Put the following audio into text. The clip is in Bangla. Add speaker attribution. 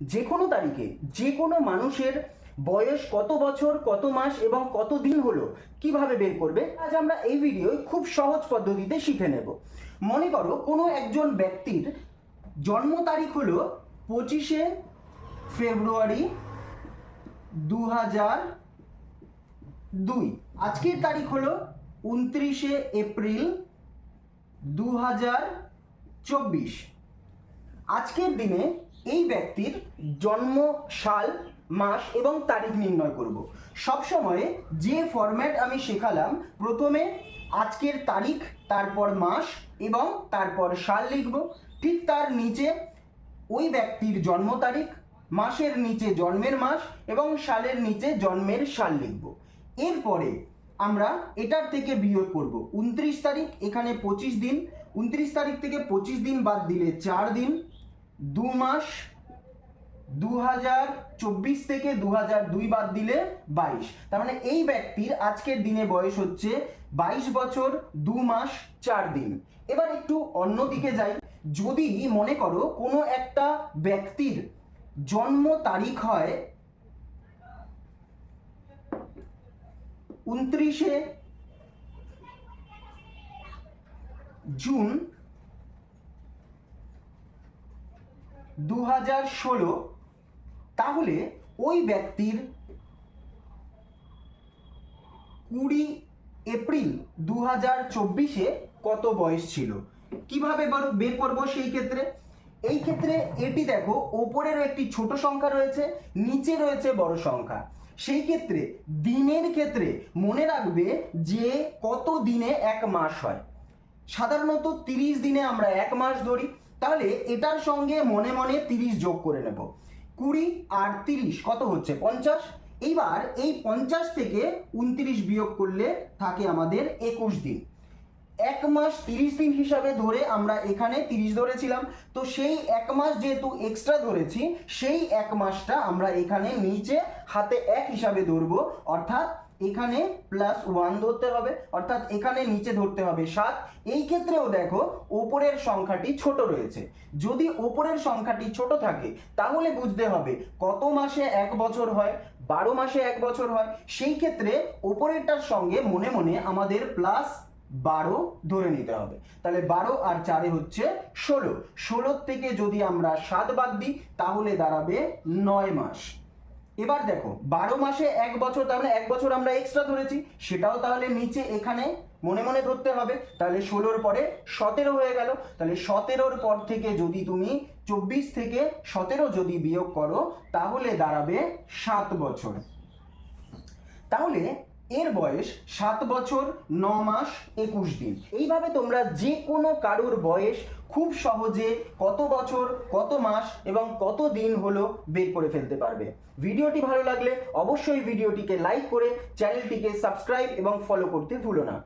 Speaker 1: যে কোনো তারিখে যে কোনো মানুষের বয়স কত বছর, কত মাস এবং কত দিন হলো, কীভাবে বের করবে, আজ আমরা এই ভিডিওয় খুব সহজ পদ্ধতিতে শিখে নেব। মনে করো কোনো একজন ব্যক্তির জন্ম তারিখ হলো পঁচিশে ফেব্রুয়ারি দু হাজার দুই। আজকের তারিখ হলো উনত্রিশে এপ্রিল দু হাজার চব্বিশ। আজকের দিনে এই ব্যক্তির জন্ম, সাল, মাস এবং তারিখ নির্ণয় করব। সবসময় যে ফরম্যাট আমি শেখালাম, প্রথমে আজকের তারিখ, তারপর মাস এবং তারপর সাল লিখব। ঠিক তার নিচে ওই ব্যক্তির জন্ম তারিখ, মাসের নিচে জন্মের মাস এবং সালের নিচে জন্মের সাল লিখব। এরপরে আমরা এটার থেকে বিয়োগ করব। উনত্রিশ তারিখ, এখানে পঁচিশ দিন। উনত্রিশ তারিখ থেকে পঁচিশ দিন বাদ দিলে চার দিন। দু মাস দু হাজার চব্বিশ থেকে দু হাজার দুই বাদ দিলে বাইশ। তার মানে এই ব্যক্তির আজকের দিনে বয়স হচ্ছে বাইশ বছর দু মাস চার দিন। এবার একটু অন্য দিকে যাই। যদি মনে করো কোনো একটা ব্যক্তির জন্ম তারিখ হয় উনত্রিশে জুন দু হাজার ষোলো, তাহলে ওই ব্যক্তির কুড়ি এপ্রিল দু হাজার চব্বিশে কত বয়স ছিল? কীভাবে বার- করব সেই ক্ষেত্রে? এই ক্ষেত্রে এটি দেখো, ওপরের একটি ছোট সংখ্যা রয়েছে, নিচে রয়েছে বড় সংখ্যা। সেই ক্ষেত্রে দিনের ক্ষেত্রে মনে রাখবে যে কত দিনে এক মাস হয়? সাধারণত তিরিশ দিনে আমরা এক মাস ধরি তাহলে এটার সঙ্গে মনে মনে তিরিশ যোগ করে নেব। কুড়ি আর তিরিশ, কত হচ্ছে? পঞ্চাশ। এইবার এই পঞ্চাশ থেকে উনত্রিশ বিয়োগ করলে থাকে আমাদের একুশ দিন। এক মাস তিরিশ দিন হিসাবে ধরে আমরা এখানে তিরিশ ধরেছিলাম। তো সেই এক মাস যেহেতু এক্সট্রা ধরেছি, সেই এক মাসটা আমরা এখানে নিচে হাতে এক হিসাবে ধরবো, অর্থাৎ এখানে প্লাস ওয়ান ধরতে হবে, অর্থাৎ এখানে নিচে ধরতে হবে সাত। এই ক্ষেত্রেও দেখো, ওপরের সংখ্যাটি ছোট রয়েছে। যদি ওপরের সংখ্যাটি ছোট থাকে, তাহলে বুঝতে হবে কত মাসে এক বছর হয়, বারো মাসে এক বছর হয়। সেই ক্ষেত্রে ওপরেরটার সঙ্গে মনে মনে আমাদের প্লাস বারো ধরে নিতে হবে। তাহলে বারো আর চারে হচ্ছে ষোলো। ষোলোর থেকে যদি আমরা সাত বাদ দিই, তাহলে দাঁড়াবে নয় মাস। এবার দেখো, বারো মাসে এক বছর, তার মানে এক বছর আমরা এক্সট্রা ধরেছি, সেটাও তাহলে নিচে এখানে মনে মনে ধরতে হবে। তাহলে ষোলোর পরে সতেরো হয়ে গেল। তাহলে সতেরোর পর থেকে যদি তুমি চব্বিশ থেকে সতেরো যদি বিয়োগ করো, তাহলে দাঁড়াবে সাত বছর। তাহলে এর বয়স সাত বছর, ন মাস, একুশ দিন। এইভাবে তোমরা যে কোনো কারুর বয়স খুব সহজে কত বছর, কত মাস এবং কত দিন হলো বের করে ফেলতে পারবে। ভিডিওটি ভালো লাগলে অবশ্যই ভিডিওটিকে লাইক করে চ্যানেলটিকে সাবস্ক্রাইব এবং ফলো করতে ভুলো না।